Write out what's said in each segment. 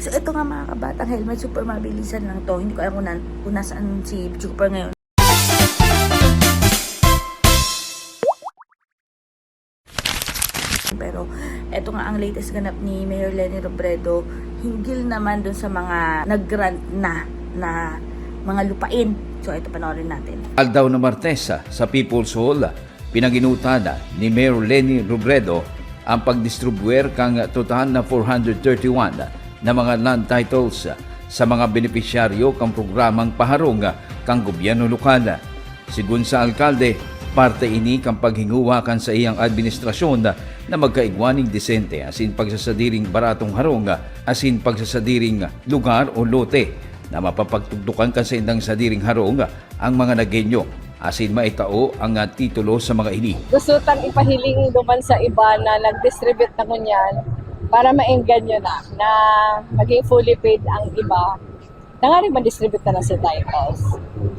So ito nga mga kabatang helmet, super mabilisan lang to. Hindi ko alam kung, na, kung nasaan si Super ngayon. Pero ito nga ang latest ganap ni Mayor Lenny Robredo hinggil naman dun sa mga nag-grant na na mga lupain. So ito panoorin natin. Aldaw na Martesa sa People's Hall, pinaginutada ni Mayor Lenny Robredo ang pagdistribuer kang total na 431 na mga land titles sa mga benepisyaryo kang programang paharong kang gobyerno lokal. Sigun sa alkalde, parte ini kang paghinguha kan sa iyang administrasyon na magkaigwaning disente asin pagsasadiring baratong harong asin pagsasadiring lugar o lote na mapapagtugtukan kan sa indang sadiring harong ang mga nagenyo asin maitao ang titulo sa mga ini. gusto tang ipahiling duman sa iba na nag-distribute na kunyan para maengganyo na na maging fully paid ang iba na nga rin ma-distribute na na si titles.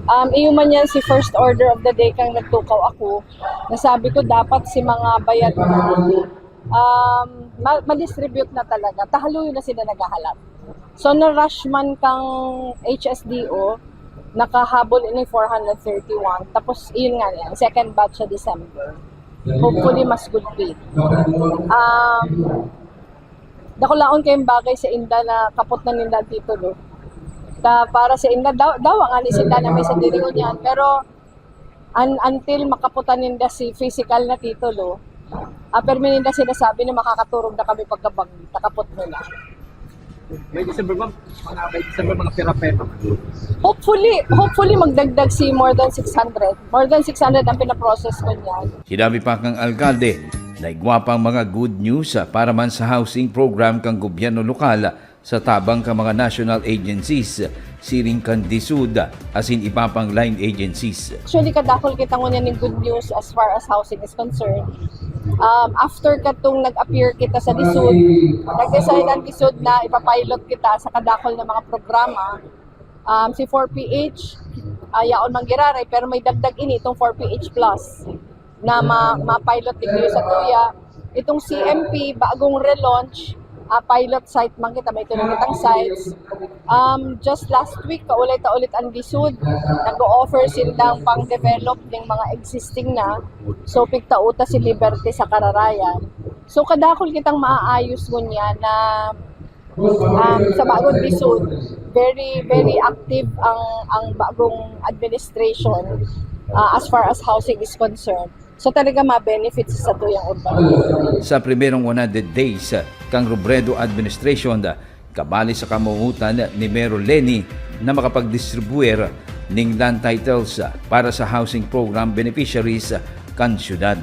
Um, iyo man yan si first order of the day kang nagtukaw ako, nasabi ko dapat si mga bayad um, ma- ma-distribute na talaga. Tahaluyo na sila naghahalap. So, na-rush man kang HSDO, nakahabol ini 431. Tapos, yun nga yan, second batch sa December. Hopefully, mas good pay. Um, dako laon kayong bagay sa Inda na kapot na nila ang titulo. Ta, para sa Inda, daw, daw nga ni sila na may sa dirigon yan. Pero, un- until makaputan ninda si physical na titulo, uh, pero ninda sinasabi na makakaturog na kami pagkabag takapot nila. May December ma'am, mga may December mga pera-pera. Hopefully, hopefully magdagdag si more than 600. More than 600 ang pinaprocess ko niyan. Sinabi pa kang alkalde na igwapang mga good news ah, para man sa housing program kang gobyerno lokal ah, sa tabang ka mga national agencies, ah, siring kan DSUD, ah, asin iba pang line agencies. Actually, kadakol kita ngunyan ng good news as far as housing is concerned. Um, after katong nag-appear kita sa Lisod, nag-decide ang Lisod na ipapilot kita sa kadakol ng mga programa. Um, si 4PH, uh, yaon manggiraray, pero may dagdag ini itong 4PH Plus na ma- ma-pilot din sa Tuya. Itong CMP, bagong relaunch, uh, pilot site man kita, may tinutang sites. Um, just last week, kaulit ta ulit ang Lisud, nag-o-offer silang pang-develop ng mga existing na. So, pigtauta si Liberty sa Kararayan. So, kadakol kitang maaayos mo niya na um, sa bagong Lisud, very, very active ang, ang bagong administration uh, as far as housing is concerned. So, talaga ma-benefits sa tuyang urban. Sa primerong 100 days ah, kang Robredo administration, ah, kabali sa kamungutan ni Mayor Lenny na makapag-distribuer ning land titles ah, para sa housing program beneficiaries ah, kan syudad.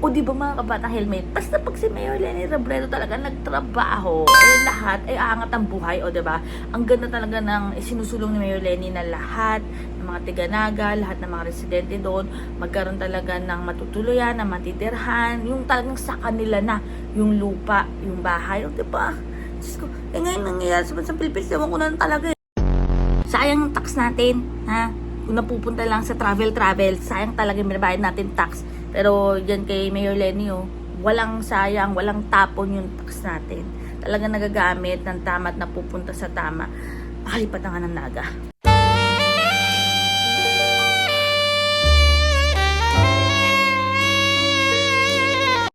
O di ba mga kabatang helmet, basta pag si Mayor Lenny Robredo talaga nagtrabaho, eh lahat ay aangat ang buhay, o di ba? Ang ganda talaga ng sinusulong ni Mayor Lenny na lahat ng mga tiganaga, lahat ng mga residente doon, magkaroon talaga ng matutuluyan, ng matitirhan, yung talagang sa kanila na, yung lupa, yung bahay, o di ba? Diyos ko, eh ngayon nangyayari sa Pilipinas, ewan ko na talaga eh. Sayang ang tax natin, ha? Kung napupunta lang sa travel-travel, sayang talaga yung binabayad natin tax. Pero yan kay Mayor Lenny, oh, walang sayang, walang tapon yung tax natin. Talaga nagagamit ng tama at napupunta sa tama. Makalipat na nga ng naga.